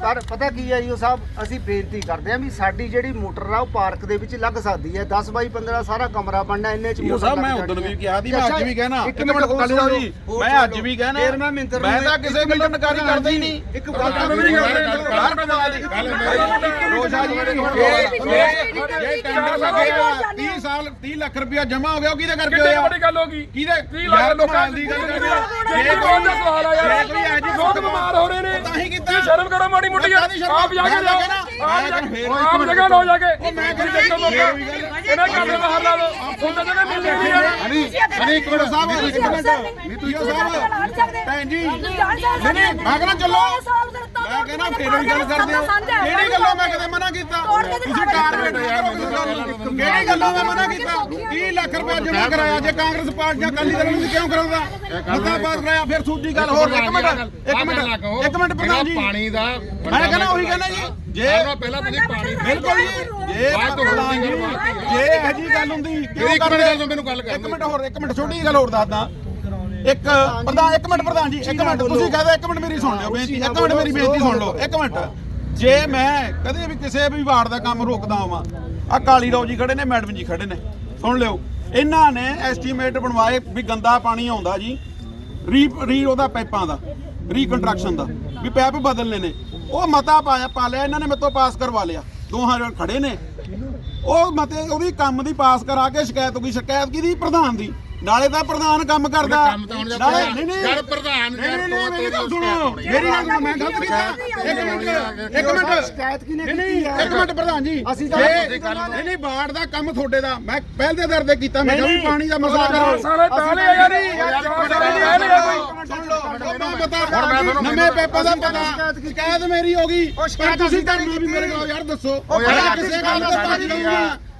ਪਰ ਪਤਾ ਕੀ ਹੈ ਈਓ ਸਾਹਿਬ ਅਸੀਂ ਬੇਨਤੀ ਕਰਦੇ ਹਾਂ ਵੀ ਸਾਡੀ ਜਿਹੜੀ ਮੋਟਰ ਆ ਉਹ ਪਾਰਕ ਦੇ ਵਿੱਚ ਲੱਗ ਸਕਦੀ ਹੈ 10 ਬਾਈ 15 ਸਾਰਾ ਕਮਰਾ ਬਣਨਾ ਇੰਨੇ ਚ ਮੋਟਰ ਸਾਹਿਬ ਮੈਂ ਉਦੋਂ। ਵੀ ਕਿਹਾ ਸੀ ਮੈਂ ਅੱਜ ਵੀ ਕਹਿਣਾ। ਇੱਕ ਮਿੰਟ ਕਾਲੀ ਰਾਓ ਜੀ ਮੈਂ ਅੱਜ ਸੁਣੋ। ਵੀ ਕਹਿਣਾ। ਫਿਰ ਮੈਂ ਮਿੰਦਰ ਮੈਂ ਤਾਂ ਕਿਸੇ ਗੱਲੋਂ ਨਕਾਰੀ ਕਰਦਾ ਹੀ ਨਹੀਂ। ਇੱਕ ਗੱਲ ਤਾਂ ਵੀ ਨਹੀਂ ਕਰਦੇ। ਬਾਹਰ ਕਮਾ ਦੇ। ਰੋਸ਼ਾ ਜੀ। ਇਹ ਇਹ ਟੈਂਡਰ ਲੱਗਿਆ 30 ਸਾਲ 30 ਲੱਖ ਰੁਪਇਆ ਜਮਾ ਹੋ ਗਿਆ ਉਹ ਕਿਹਦੇ ਕਰਕੇ ਹੋਇਆ? ਵੱਡੀ ਗੱਲ ਹੋ ਗਈ? ਕਿਹਦੇ? 30 ਲੱਖ ਲੋਕਾਂ ਦੀ ਗੱਲ ਜੇ ਕਰਦੇ ਕੋਈ ਦਾ ਸਵਾਲ ਆ ਯਾਰ। ਜੇ ਲੋਕ ਬਿਮਾਰ ਹੋ ਰਹੇ ਨੇ। ਤਾਂ ਹੀ ਕੀਤਾ। ਤੁਸੀਂ ਸ਼ਰਮ ਕਰੋ ਮਾੜੀ ਮੋਟੀ ਯਾਰ। ਕਾਹਦੀ? ਆਪ ਜਾ ਕੇ ਲਿਆਓ ਜਾ ਆਪ ਜਾ ਜਗ੍ਹਾ ਲਓ ਜਾ ਕੇ। ਦੇਖੋ ਮੌਕਾ ਇਹਨਾਂ ਘਰ ਦੇ ਬਾਹਰ ਲਾ ਲਓ। ਉਹਨਾਂ ਜਗ੍ਹਾ ਮਿਲ ਰਹੀ ਹੈ ਹਣੀ ਹਣੀ ਇੱਕ ਮਿੰਟ ਸਾਹਿਬ ਇੱਕ ਮਿੰਟ ਨੀਤੂ ਸਾਹਿਬ। ਭੈਣ ਜੀ। ਨਹੀਂ ਨਹੀਂ ਮੈਂ ਕਹਿੰਦਾ ਚੱਲੋ। ਮੈਂ ਕਹਿੰਦਾ ਕਹਿੰਦਾ ਫੇਰ ਗੱਲ ਕਰਦੇ ਹੋ। ਗੱਲੋਂ ਮੈਂ ਕਦੇ ਮਨਾ ਕੀਤਾ? ਤੁਸੀਂ ਟਾਰਗੇਟ ਕਰੋ ਕਿਹੜੀ ਗੱਲੋਂ ਮੈਂ ਮਨਾ ਕੀਤਾ? 30 ਲੱਖ ਰੁਪਏ ਜਮ੍ਹਾਂ ਕਰਾਇਆ ਜੇ ਕਾਂਗਰਸ ਪਾਰਟੀ ਜਾਂ ਅਕਾਲੀ ਦਲ ਨੂੰ ਕਿਉਂ ਕਰਾਉਂਦਾ? ਮੁੱਦਾ ਪਾਸ ਕਰਾਇਆ ਫਿਰ ਸੂਜੀ ਗੱਲ ਹੋਰ ਇੱਕ ਮਿੰਟ ਇੱਕ ਮਿੰਟ ਇੱਕ ਮਿੰਟ ਪ੍ਰਧਾਨ ਜੀ। ਪਾਣੀ ਦਾ ਮੈਂ ਕਹਿੰਦਾ ਉਹੀ ਕਹਿੰਦਾ ਜੀ ਜੇ ਪਹਿਲਾਂ ਤੁਸੀਂ ਪਾਣੀ ਬਿਲਕੁਲ ਜੀ ਜੇ ਪ੍ਰਧਾਨ ਜੀ ਜੇ ਇਹ ਜੀ ਗੱਲ ਹੁੰਦੀ ਕਿਉਂ ਕਰਦੇ? ਮੈਨੂੰ ਗੱਲ ਕਰਨ ਇੱਕ ਮਿੰਟ ਹੋਰ ਇੱਕ ਮਿੰਟ ਛੋਟੀ ਗੱਲ ਹੋਰ ਦੱਸਦਾ। ਇੱਕ ਪ੍ਰਧਾਨ ਇੱਕ ਮਿੰਟ ਪ੍ਰਧਾਨ ਜੀ ਇੱਕ ਮਿੰਟ ਤੁਸੀਂ ਕਹਦੇ ਇੱਕ ਮਿੰਟ ਮੇਰੀ ਸੁਣ ਲਿਓ ਬੇਨਤੀ ਇੱਕ ਮਿੰਟ ਮੇਰੀ ਬੇਨਤੀ ਸੁਣ ਲਓ ਇੱਕ ਮਿੰਟ। ਜੇ ਮੈਂ ਕਦੇ ਵੀ ਕਿਸੇ ਵੀ ਵਾਰਡ ਦਾ ਕੰਮ ਰੋਕਦਾ ਹਾਂ ਆ ਕਾਲੀ ਰਾਓ ਜੀ ਖੜੇ ਨੇ, ਮੈਡਮ ਜੀ ਖੜੇ ਨੇ, ਸੁਣ ਲਿਓ। ਇਹਨਾਂ ਨੇ ਐਸਟੀਮੇਟ ਬਣਵਾਏ ਵੀ ਗੰਦਾ ਪਾਣੀ ਆਉਂਦਾ ਜੀ, ਰੀ ਰੀ ਉਹਦਾ ਪਾਈਪਾਂ ਦਾ ਰੀਕੰਸਟਰਕਸ਼ਨ ਦਾ, ਵੀ ਪੈਪ ਬਦਲਨੇ ਨੇ। ਉਹ ਮਤਾ ਪਾਇਆ ਪਾ ਲਿਆ, ਇਹਨਾਂ ਨੇ ਮੇਰੇ ਤੋਂ ਪਾਸ ਕਰਵਾ ਲਿਆ। ਦੋਹਾਂ ਜਣ ਖੜੇ ਨੇ। ਉਹ ਮਤੇ ਉਹਦੀ ਕੰਮ ਦੀ ਪਾਸ ਕਰਾ ਕੇ ਸ਼ਿਕਾਇਤ ਹੋ ਗਈ, ਸ਼ਿਕਾਇਤ ਕਿਹਦੀ? ਪ੍ਰਧਾਨ ਦੀ। ਨਾਲੇ ਤਾਂ ਪ੍ਰਧਾਨ ਕੰਮ ਕਰਦਾ। ਕੰਮ ਤਾਂ ਹੁਣ ਜਦ ਨਹੀਂ ਨਹੀਂ। ਜਦ ਪ੍ਰਧਾਨ ਨਹੀਂ, ਨਹੀਂ, ਤੋਂ- ਮੇਰੀ ਗੱਲ ਤੋਂ ਸੁਣੋ ਮੇਰੀ ਗੱਲ ਸੁਣੋ ਮੈਂ ਗਲਤ ਕੀਤਾ? ਇੱਕ ਮਿੰਟ ਇੱਕ ਮਿੰਟ ਸ਼ਿਕਾਇਤ ਨਹੀਂ ਕੀਤੀ ਨਹੀਂ ਹੈ ਇੱਕ ਮਿੰਟ ਪ੍ਰਧਾਨ ਜੀ। ਅਸੀਂ ਤਾਂ- ਨਹੀਂ ਨਹੀਂ ਬਾੜ ਦਾ ਕੰਮ ਤੁਹਾਡੇ ਦਾ। ਮੈਂ ਪਹਿਲ ਦੇ ਦਰ ਤੇ ਕੀਤਾ ਮੈਂ ਕਿਹਾ ਵੀ ਪਾਣੀ ਦਾ ਮਸਲਾ ਕਰੋ। ਸਾਰੇ ਤਾਲੇ ਆ ਯਾਰ। ਸੁਣ ਲਓ ਮੈਂ ਬਤਾ ਨਵੇਂ ਪੇਪਰ ਦਾ ਪਤਾ। ਸ਼ਿਕਾਇਤ ਮੇਰੀ ਹੋ ਗਈ। ਪਰ ਤੁਸੀਂ ਵੀ ਮੇਰੇ ਕੋਲ ਯਾਰ ਦੱਸੋ। ਯਾਰ ਕਿਸੇ ਗੱਲ ਦਾ ਤਾਂ ਨਹੀਂ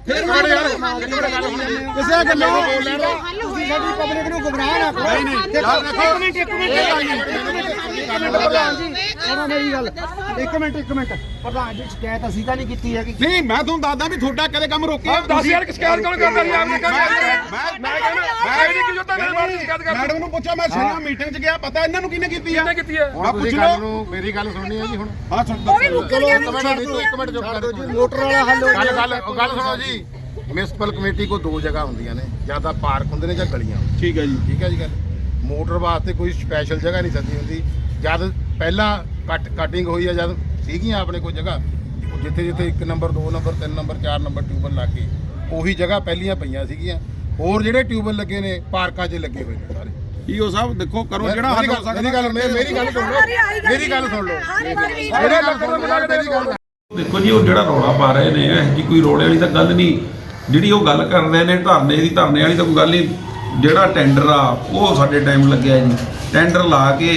ਫਿਰ ਯਾਰ, ਮੈਂ ਯਾਰ, ਕਿਸੇ ਗੱਲੋਂ ਬੋਲ ਲੈਣਾ। ਤੁਸੀਂ ਸਾਡੀ ਪਬਲਿਕ ਨੂੰ ਗੁੰਮਰਾਹ ਨਾ ਕਰੋ। ਨਹੀਂ ਨਹੀਂ ਯਾਦ ਰੱਖੋ ਇੱਕ ਮਿੰਟ ਇੱਕ ਮਿੰਟ ਪ੍ਰਧਾਨ ਜੀ। ਸੁਣੋ ਮੇਰੀ ਗੱਲ। ਇੱਕ ਮਿੰਟ ਇੱਕ ਮਿੰਟ। ਪ੍ਰਧਾਨ ਜੀ ਸ਼ਿਕਾਇਤ ਅਸੀਂ ਤਾਂ ਨਹੀਂ ਕੀਤੀ ਹੈਗੀ। ਨਹੀਂ ਮੈਂ ਤੁਹਾਨੂੰ ਦੱਸਦਾ ਵੀ ਤੁਹਾਡਾ ਕਦੇ ਕੰਮ ਰੋਕਿਆ? ਦੱਸ ਯਾਰ ਸ਼ਿਕਾਇਤ ਕੌਣ ਕਰਦਾ ਸੀ ਆਪਨੇ ਕੰਮ ਮੈਂ ਮੈਂ ਕਹਿੰਦਾ ਮੈਂ ਵੀ ਨਹੀਂ ਕਿ ਜੁੱਤਾ ਮੇਰੇ ਬਾਰੇ ਸ਼ਿਕਾਇਤ ਕਰਦਾ। ਮੈਡਮ ਨੂੰ ਪੁੱਛਿਆ ਮੈਂ ਸਿਨਾ ਮੀਟਿੰਗ 'ਚ ਗਿਆ ਪਤਾ ਇਹਨਾਂ ਨੂੰ ਕਿਹਨੇ ਕੀਤੀ ਆ? ਕਿਹਨੇ ਕੀਤੀ ਹੈ ਮੈਂ ਪੁੱਛ ਤੁਸੀਂ ਲਓ ਗੱਲ ਨੂੰ ਮੇਰੀ ਗੱਲ ਸੁਣਨੀ ਹੈ ਜੀ ਹੁਣ। ਹਾਂ ਸੁਣ ਉਹ ਵੀ ਮੁੱਕਰ ਗਿਆ ਇੱਕ ਮਿੰਟ ਨੀਤੂ, ਇੱਕ ਮਿੰਟ ਚੁੱਪ ਕਰ ਜੀ ਮੋਟਰ ਵਾਲਾ ਹੱਲ ਹੋ ਗੱਲ ਗਿਆ। ਗੱਲ ਉਹ ਗੱਲ ਸੁਣੋ ਜੀ। ਮਿਊਨਿਸਪਲ ਕਮੇਟੀ ਕੋ ਦੋ ਜਗ੍ਹਾ ਹੁੰਦੀਆਂ ਨੇ ਜਾਂ ਤਾਂ ਪਾਰਕ ਹੁੰਦੇ ਨੇ ਜਾਂ ਗਲੀਆਂ। ਠੀਕ ਹੈ ਜੀ। ਠੀਕ ਹੈ ਜੀ ਗੱਲ। ਮੋਟਰ ਵਾਸਤੇ ਕੋਈ ਸਪੈਸ਼ਲ ਜਗ੍ਹਾ ਨਹੀਂ ਸੱਦੀ ਹੁੰਦੀ। ਜਦ ਪਹਿਲਾਂ ਕੱਟ ਕਟਿੰਗ ਹੋਈ ਹੈ ਜਦ ਸੀਗੀਆਂ ਆਪਣੇ ਕੋਲ ਜਗ੍ਹਾ ਜਿੱਥੇ ਜਿੱਥੇ 1 number 2 number 3 number 4 number tubewell ਲਾ ਕੇ ਉਹੀ ਜਗ੍ਹਾ ਪਹਿਲੀਆਂ ਪਈਆਂ ਸੀਗੀਆਂ। ਹੋਰ ਜਿਹੜੇ ਟਿਊਬਲ ਲੱਗੇ ਨੇ ਪਾਰਕਾਂ 'ਚ ਲੱਗੇ ਹੋਏ ਨੇ ਸਾਰੇ। ਈਓ ਸਾਹਿਬ ਦੇਖੋ ਕਰੋ ਜਿਹੜਾ ਹੱਲ ਹੋ ਗੱਲ ਸਕਦਾ। ਮੇਰੀ ਗੱਲ ਮੇਰੀ ਗੱਲ ਸੁਣ ਲਓ। ਮੇਰੀ ਗੱਲ ਸੁਣ ਲਓ। ਮੇਰੇ ਦਾ ਮੇਰੀ ਗੱਲ ਦੇਖੋ ਜੀ ਉਹ ਜਿਹੜਾ ਰੌਲਾ ਪਾ ਰਹੇ ਨੇ ਇਹ ਜੀ ਕੋਈ ਰੋਲੇ ਵਾਲੀ ਤਾਂ ਗੱਲ ਨਹੀਂ। ਜਿਹੜੀ ਉਹ ਗੱਲ ਕਰਦੇ ਨੇ ਧਰਨੇ ਦੀ ਧਰਨੇ ਵਾਲੀ ਤਾਂ ਕੋਈ ਗੱਲ ਨਹੀਂ। ਜਿਹੜਾ ਟੈਂਡਰ ਆ, ਉਹ ਸਾਡੇ ਟਾਈਮ ਲੱਗਿਆ ਜੀ ਟੈਂਡਰ ਲਾ ਕੇ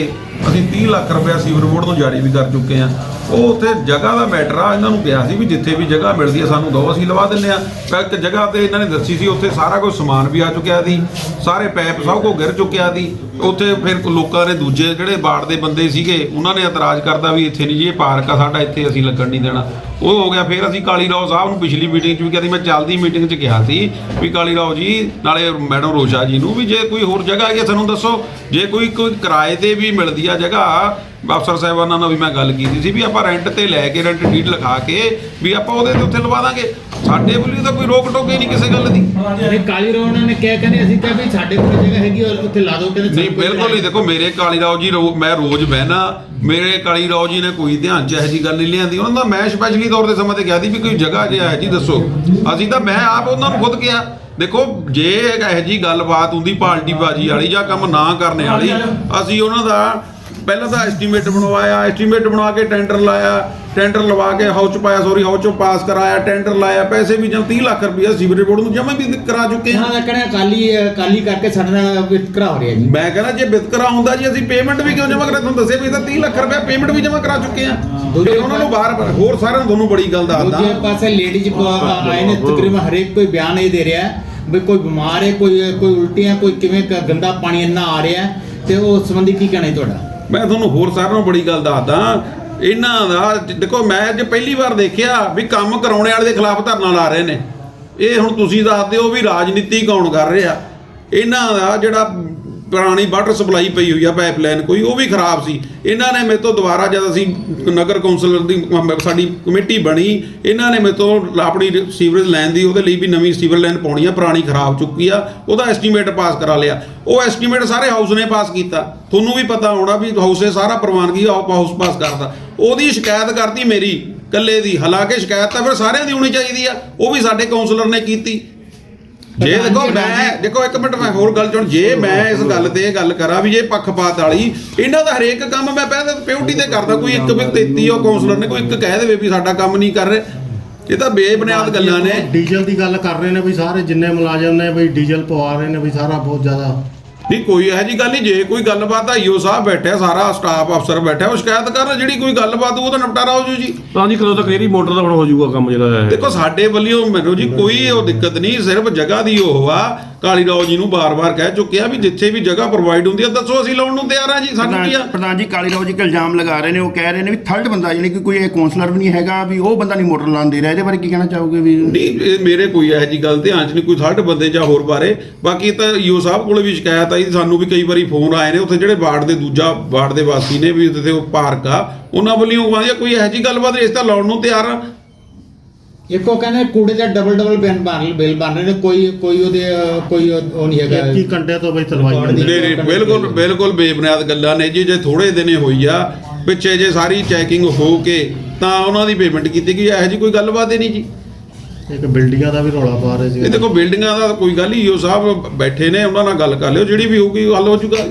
ਅਸੀਂ 30 ਲੱਖ ਰੁਪਇਆ ਸੀਵਰ ਬੋਰਡ ਨੂੰ ਜਾਰੀ ਵੀ ਕਰ ਚੁੱਕੇ ਆ ਉਹ ਉੱਥੇ ਜਗ੍ਹਾ ਦਾ ਮੈਟਰ ਆ, ਇਹਨਾਂ ਨੂੰ ਕਿਹਾ ਸੀ ਵੀ ਜਿੱਥੇ ਵੀ ਜਗ੍ਹਾ ਮਿਲਦੀ ਹੈ ਸਾਨੂੰ ਦਿਓ ਅਸੀਂ ਲਵਾ ਦਿੰਨੇ ਆ। ਪਰ ਇੱਕ ਜਗ੍ਹਾ ਤੇ ਇਹਨਾਂ ਨੇ ਦੱਸੀ ਸੀ, ਉੱਥੇ ਸਾਰਾ ਕੁਝ ਸਮਾਨ ਵੀ ਆ ਚੁੱਕਿਆ ਸੀ, ਸਾਰੇ ਪੈਪ ਸਭ ਕੁਝ ਗਿਰ ਚੁੱਕਿਆ ਸੀ। ਉੱਥੇ ਫਿਰ ਲੋਕਾਂ ਨੇ ਦੂਜੇ ਜਿਹੜੇ ਬਾੜ ਦੇ ਬੰਦੇ ਸੀਗੇ, ਉਹਨਾਂ ਨੇ ਇਤਰਾਜ਼ ਕਰਦਾ ਵੀ ਇੱਥੇ ਨਹੀਂ ਜੀ, ਇਹ ਪਾਰਕ ਆ, ਸਾਡਾ ਇੱਥੇ ਅਸੀਂ ਲੱਗਣ ਨਹੀਂ ਦੇਣਾ। ਉਹ ਹੋ ਗਿਆ, ਫਿਰ ਅਸੀਂ ਕਾਲੀ ਰਾਓ ਸਾਹਿਬ ਨੂੰ ਪਿਛਲੀ ਮੀਟਿੰਗ 'ਚ ਵੀ ਕਿਹਾ ਸੀ, ਮੈਂ ਚੱਲਦੀ ਮੀਟਿੰਗ 'ਚ ਕਿਹਾ ਸੀ ਵੀ ਕਾਲੀ ਰਾਓ ਜੀ, ਨਾਲੇ ਮੈਡਮ ਰੋਸ਼ਾ ਜੀ ਨੂੰ ਵੀ ਜੇ ਕੋਈ ਹੋਰ ਜਗ੍ਹਾ ਹੈਗੀ ਆ, ਸਾਨੂੰ ਦੱਸੋ। ਜੇ ਕੋਈ ਕੋਈ ਕਿਰਾਏ ਤੇ ਵੀ ਮਿਲਦੀ ਆ ਜਗ੍ਹਾ ਅਫਸਰ ਸਾਹਿਬਾਨਾਂ ਨਾਲ ਵੀ ਮੈਂ ਗੱਲ ਕੀਤੀ ਸੀ ਵੀ ਆਪਾਂ ਰੈਂਟ ਤੇ ਲੈ ਕੇ ਰੈਂਟ ਡੀਡ ਲਿਖਾ ਕੇ ਵੀ ਆਪਾਂ ਉਹਦੇ ਤੇ ਉੱਥੇ ਲਵਾ ਦਾਂਗੇ। ਸਾਡੇ ਵੱਲੋਂ ਤਾਂ ਕੋਈ ਰੋਕ ਟੋਕ ਹੀ ਨਹੀਂ ਕਿਸੇ ਗੱਲ ਦੀ। ਨਹੀਂ ਕਾਲੀ ਉਹਨਾਂ ਨੇ ਕਿਹਾ ਕਹਿੰਦੇ ਅਸੀਂ ਕਿਹਾ ਵੀ ਸਾਡੇ ਕੋਲ ਜਗ੍ਹਾ ਹੈਗੀ ਔਰ ਉੱਥੇ ਲਾ ਦਿਓ ਕਹਿੰਦੇ ਨਹੀਂ ਬਿਲਕੁਲ ਨਹੀਂ ਦੇਖੋ ਮੇਰੇ ਕਾਲੀ ਰਾਓ ਜੀ ਮੈਂ ਰੋਜ਼ ਬਹਿਣਾ ਮੇਰੇ ਕਾਲੀ ਰਾਓ ਜੀ ਨੇ ਕੋਈ ਧਿਆਨ ਚ ਇਹੋ ਜੀ ਗੱਲ ਨਹੀਂ ਲਿਆਂਦੀ। ਉਹਨਾਂ ਦਾ ਮੈਂ ਸਪੈਸ਼ਲੀ ਤੌਰ ਤੇ ਸਮਾਂ ਤੇ ਕਿਹਾ ਸੀ ਵੀ ਕੋਈ ਜਗ੍ਹਾ ਜੇ ਹੈ ਜੀ ਦੱਸੋ। ਅਸੀਂ ਤਾਂ ਮੈਂ ਆਪ ਉਹਨਾਂ ਨੂੰ ਖੁਦ ਕਿਹਾ ਦੇਖੋ ਜੇ ਇਹੋ ਜੀ ਗੱਲਬਾਤ ਹੁੰਦੀ ਪਾਰਟੀ ਬਾਜੀ ਵਾਲੀ ਜਾਂ ਕੰਮ ਨਾ ਕਰਨੇ ਵਾਲੀ ਅਸੀਂ ਉਹਨਾਂ ਦਾ ਪਹਿਲਾਂ ਤਾਂ ਐਸਟੀਮੇਟ ਬਣਵਾਇਆ ਐਸਟੀਮੇਟ ਬਣਾ ਕੇ ਟੈਂਡਰ ਲਾਇਆ ਟੈਂਡਰ ਲਵਾ ਕੇ ਹਾਊਸ ਚ ਪਾਇਆ ਸੌਰੀ ਹਾਊਸ ਚ ਪਾਸ ਕਰਾਇਆ ਟੈਂਡਰ ਲਾਇਆ ਪੈਸੇ ਵੀ ਜਾਂ 30 ਲੱਖ ਰੁਪਏ ਸੀਵਰੇਜ ਬੋਰਡ ਨੂੰ ਜਮ੍ਹਾਂ ਵੀ ਕਰਾ ਚੁੱਕੇ ਹਾਂ। ਉਹਨਾਂ ਦਾ ਕਹਿਣਾ ਕਾਲੀ ਕਾਲੀ ਕਰਕੇ ਸਾਡੇ ਨਾਲ ਵਿਤਕਰਾ ਹੋ ਰਿਹਾ ਜੀ। ਮੈਂ ਕਹਿੰਦਾ ਜੇ ਵਿਤਕਰਾ ਹੁੰਦਾ ਜੀ ਅਸੀਂ ਪੇਮੈਂਟ ਵੀ ਕਿਉਂ ਜਮ੍ਹਾਂ ਕਰਾ ਤੁਹਾਨੂੰ ਦੱਸਿਆ ਵੀ ਤਾਂ 30 ਲੱਖ ਰੁਪਏ ਪੇਮੈਂਟ ਵੀ ਜਮ੍ਹਾਂ ਕਰਾ ਚੁੱਕੇ ਆ ਦੂਜੇ ਤੇ ਉਹਨਾਂ ਨੂੰ ਬਾਹਰ ਹੋਰ ਸਾਰਿਆਂ ਨੂੰ ਤੁਹਾਨੂੰ ਬੜੀ ਗੱਲ ਦੱਸਦਾ। ਦੂਜੇ ਪਾਸੇ ਲੇਡੀਜ਼ ਆਏ ਨੇ ਤਕਰੀਬਨ ਹਰੇਕ ਕੋਈ ਬਿਆਨ ਇਹ ਦੇ ਰਿਹਾ ਹੈ ਵੀ ਕੋਈ ਬਿਮਾਰ ਹੈ ਕੋਈ ਕੋਈ ਉਲਟੀਆਂ ਕੋਈ ਕਿਵੇਂ ਗੰਦਾ ਪਾਣੀ ਇੰਨਾ ਆ ਰਿਹਾ ਹੈ, ਤੇ ਉਸ ਸੰਬੰਧੀ ਕੀ ਕਹਿਣਾ ਹੈ ਤੁਹਾਡਾ? ਮੈਂ ਤੁਹਾਨੂੰ ਹੋਰ ਸਾਰਿਆਂ ਨੂੰ ਬੜੀ ਗੱਲ ਦੱਸਦਾ। ਇਹਨਾਂ ਦਾ ਦੇਖੋ ਮੈਂ ਅੱਜ ਪਹਿਲੀ ਵਾਰ ਦੇਖਿਆ ਵੀ ਕੰਮ ਕਰਾਉਣੇ ਵਾਲੇ ਦੇ ਖਿਲਾਫ ਧਰਨਾ ਲਾ ਰਹੇ ਨੇ। ਇਹ ਹੁਣ ਤੁਸੀਂ ਦੱਸਦੇ ਹੋ ਵੀ ਰਾਜਨੀਤੀ ਕੌਣ ਕਰ ਰਿਹਾ। ਇਹਨਾਂ ਦਾ ਜਿਹੜਾ ਪੁਰਾਣੀ ਵਾਟਰ ਸਪਲਾਈ ਪਈ ਹੋਈ ਆ ਪਾਈਪਲਾਈਨ ਕੋਈ, ਉਹ ਵੀ ਖਰਾਬ ਸੀ। ਇਹਨਾਂ ਨੇ ਮੇਰੇ ਤੋਂ ਦੁਬਾਰਾ ਜਦ ਅਸੀਂ ਨਗਰ ਕੌਂਸਲਰ ਦੀ ਸਾਡੀ ਕਮੇਟੀ ਬਣੀ, ਇਹਨਾਂ ਨੇ ਮੇਰੇ ਤੋਂ ਆਪਣੀ ਸੀਵਰੇਜ ਲਾਈਨ ਦੀ, ਉਹਦੇ ਲਈ ਵੀ ਨਵੀਂ ਸੀਵਰ ਲਾਈਨ ਪਾਉਣੀ ਆ, ਪੁਰਾਣੀ ਖਰਾਬ ਚੁੱਕੀ ਆ, ਉਹਦਾ ਐਸਟੀਮੇਟ ਪਾਸ ਕਰਾ ਲਿਆ। ਉਹ ਐਸਟੀਮੇਟ ਸਾਰੇ ਹਾਊਸ ਨੇ ਪਾਸ ਕੀਤਾ। ਤੁਹਾਨੂੰ ਵੀ ਪਤਾ ਹੋਣਾ ਵੀ ਹਾਊਸ ਨੇ ਸਾਰਾ ਪ੍ਰਵਾਨਗੀ ਹਾਊਸ ਪਾਸ ਕਰਦਾ ਉਹਦੀ ਸ਼ਿਕਾਇਤ ਕਰਤੀ ਮੇਰੀ ਕੱਲੇ ਦੀ। ਹਾਲਾਂਕਿ ਸ਼ਿਕਾਇਤ ਤਾਂ ਫਿਰ ਸਾਰਿਆਂ ਦੀ ਹੋਣੀ ਚਾਹੀਦੀ ਆ, ਉਹ ਵੀ ਸਾਡੇ ਕਾਉਂਸਲਰ ਨੇ ਕੀਤੀ। ਜੇ ਦੇਖੋ ਮੈਂ ਦੇਖੋ ਇੱਕ ਮਿੰਟ ਮੈਂ ਹੋਰ ਗੱਲ ਚੁਣ ਜੇ ਮੈਂ ਇਸ ਗੱਲ ਤੇ ਗੱਲ ਕਰਾਂ ਵੀ ਜੇ ਪੱਖਪਾਤ ਵਾਲੀ ਇਹਨਾਂ ਦਾ ਹਰੇਕ ਕੰਮ ਮੈਂ ਪਹਿਲਾਂ ਪਿਉਟੀ ਤੇ ਕਰਦਾ ਕੋਈ ਇੱਕ ਵੀ ਦਿੱਤੀ ਉਹ ਕਾਉਂਸਲਰ ਨੇ ਕੋਈ ਇੱਕ ਕਹਿ ਦੇਵੇ ਵੀ ਸਾਡਾ ਕੰਮ ਨਹੀਂ ਕਰ ਰਹੇ। ਇਹ ਤਾਂ ਬੇਬੁਨਿਆਦ ਗੱਲਾਂ ਨੇ। ਡੀਜ਼ਲ ਦੀ ਗੱਲ ਕਰ ਰਹੇ ਨੇ ਵੀ ਸਾਰੇ ਜਿੰਨੇ ਮੁਲਾਜ਼ਮ ਨੇ ਵੀ ਡੀਜ਼ਲ ਪਵਾ ਰਹੇ ਨੇ ਵੀ ਸਾਰਾ ਬਹੁਤ ਜ਼ਿਆਦਾ ਨਹੀਂ ਕੋਈ ਇਹੋ ਜੀ ਗੱਲ ਨਹੀਂ ਜੇ ਕੋਈ ਗੱਲਬਾਤ ਆ ਈਓ ਸਾਹਿਬ ਬੈਠਿਆ ਸਾਰਾ ਸਟਾਫ ਅਫਸਰ ਬੈਠਾ ਉਹ ਸ਼ਿਕਾਇਤ ਕਰਨ ਜਿਹੜੀ ਕੋਈ ਗੱਲਬਾਤ ਉਹਦਾ ਨਿਪਟਾਰਾ ਹੋ ਜੂ ਜੀ। ਤਾਂ ਜੀ ਕਦੋਂ ਤੱਕ ਇਹਦੀ ਮੋਟਰ ਦਾ ਹੁਣ ਹੋ ਜਾਊਗਾ ਕੰਮ ਜਿਹੜਾ ਹੈ ਦੇਖੋ ਸਾਡੇ ਵੱਲੋਂ ਮੈਨੂੰ ਜੀ ਕੋਈ ਉਹ ਦਿੱਕਤ ਨਹੀਂ ਸਿਰਫ ਜਗ੍ਹਾ ਦੀ ਉਹ ਆ ਕਾਲੀ ਰਾਓ ਜੀ ਨੂੰ ਬਾਰ-ਬਾਰ ਕਹਿ ਚੁੱਕਿਆ ਵੀ ਜਿੱਥੇ ਵੀ ਜਗ੍ਹਾ ਪ੍ਰੋਵਾਈਡ ਹੁੰਦੀ ਆ ਦੱਸੋ ਅਸੀਂ ਲਾਉਣ ਨੂੰ ਤਿਆਰ ਆ ਜੀ ਸਾਨੂੰ ਕੀ ਆ? ਪ੍ਰਧਾਨ ਜੀ ਕਾਲੀ ਰਾਓ ਜੀ ਇੱਕ ਇਲਜ਼ਾਮ ਲਗਾ ਰਹੇ ਨੇ ਉਹ ਕਹਿ ਰਹੇ ਨੇ ਵੀ ਥਰਡ ਬੰਦਾ ਯਾਨੀ ਕਿ ਕੋਈ ਇਹ ਕਾਉਂਸਲਰ ਵੀ ਨਹੀਂ ਹੈਗਾ ਵੀ ਉਹ ਬੰਦਾ ਨਹੀਂ ਮੋਟਰ ਲਾਉਣ ਦੇ ਰਿਹਾ ਇਹਦੇ ਬਾਰੇ ਕੀ ਕਹਿਣਾ ਚਾਹੋਗੇ ਵੀ? ਨਹੀਂ ਇਹ ਮੇਰੇ ਕੋਈ ਇਹੋ ਜੀ ਗੱਲ ਧਿਆਨ ਚ ਨਹੀਂ ਕੋਈ ਥਰਡ ਬੰਦੇ ਜਾਂ ਹੋਰ ਬਾਰੇ। ਬਾਕੀ ਤਾਂ ਈਓ ਸਾਹਿਬ ਕੋਲੇ ਵੀ ਸ਼ਿਕਾਇਤ ਆਈ ਸਾਨੂੰ ਵੀ ਕਈ ਵਾਰੀ ਫੋਨ ਆਏ ਨੇ ਉੱਥੇ ਜਿਹੜੇ ਵਾਰਡ ਦੇ ਦੂਜਾ ਵਾਰਡ ਦੇ ਵਾਸੀ ਨੇ ਵੀ ਉੱਥੇ ਉਹ ਪਾਰਕ ਆ ਉਹਨਾਂ ਵੱਲੋਂ ਆਉਂਦੀ ਕੋਈ ਇਹੋ ਜੀ ਗੱਲਬਾਤ ਇਸ ਤਾਂ ਲਾਉਣ ਨੂੰ ਤਿਆਰ ਆ। ਇੱਕੋ ਕਹਿੰਦੇ ਕੂੜੇ ਦਾ ਡਬਲ ਡਬਲ ਬਿੱਲ ਬਣ ਬਿੱਲ ਬਣ ਰਹੇ ਨੇ ਕੋਈ ਕੋਈ ਉਹਦੇ ਕੋਈ ਉਹ ਨਹੀਂ ਹੈਗਾ। 21 ਘੰਟਿਆਂ ਤੋਂ ਬਈ ਰਿਕਾਰਡ ਨਹੀਂ ਨਹੀਂ ਬਿਲਕੁਲ ਬਿਲਕੁਲ ਬੇਬੁਨਿਆਦ ਗੱਲਾਂ ਨੇ ਜੀ ਜੇ ਥੋੜੇ ਦਿਨੇ ਹੋਈ ਆ ਪਿੱਛੇ ਜੇ ਸਾਰੀ ਚੈਕਿੰਗ ਹੋ ਕੇ ਤਾਂ ਉਹਨਾਂ ਦੀ ਪੇਮੈਂਟ ਕੀਤੀ ਗਈ ਇਹੋ ਜੀ ਕੋਈ ਗੱਲਬਾਤ ਹੀ ਨਹੀਂ ਜੀ। ਇੱਕ ਬਿਲਡਿੰਗਾਂ ਦਾ ਵੀ ਰੌਲਾ ਪਾ ਰਹੇ ਸੀ। ਇਹ ਦੇਖੋ ਬਿਲਡਿੰਗਾਂ ਦਾ ਕੋਈ ਗੱਲ ਹੀ ਈਓ ਸਾਹਿਬ ਬੈਠੇ ਨੇ ਉਹਨਾਂ ਨਾਲ ਗੱਲ ਕਰ ਲਿਓ ਜਿਹੜੀ ਵੀ ਹੋਊਗੀ ਉਹ ਹੱਲ ਹੋ ਜਾਊਗਾ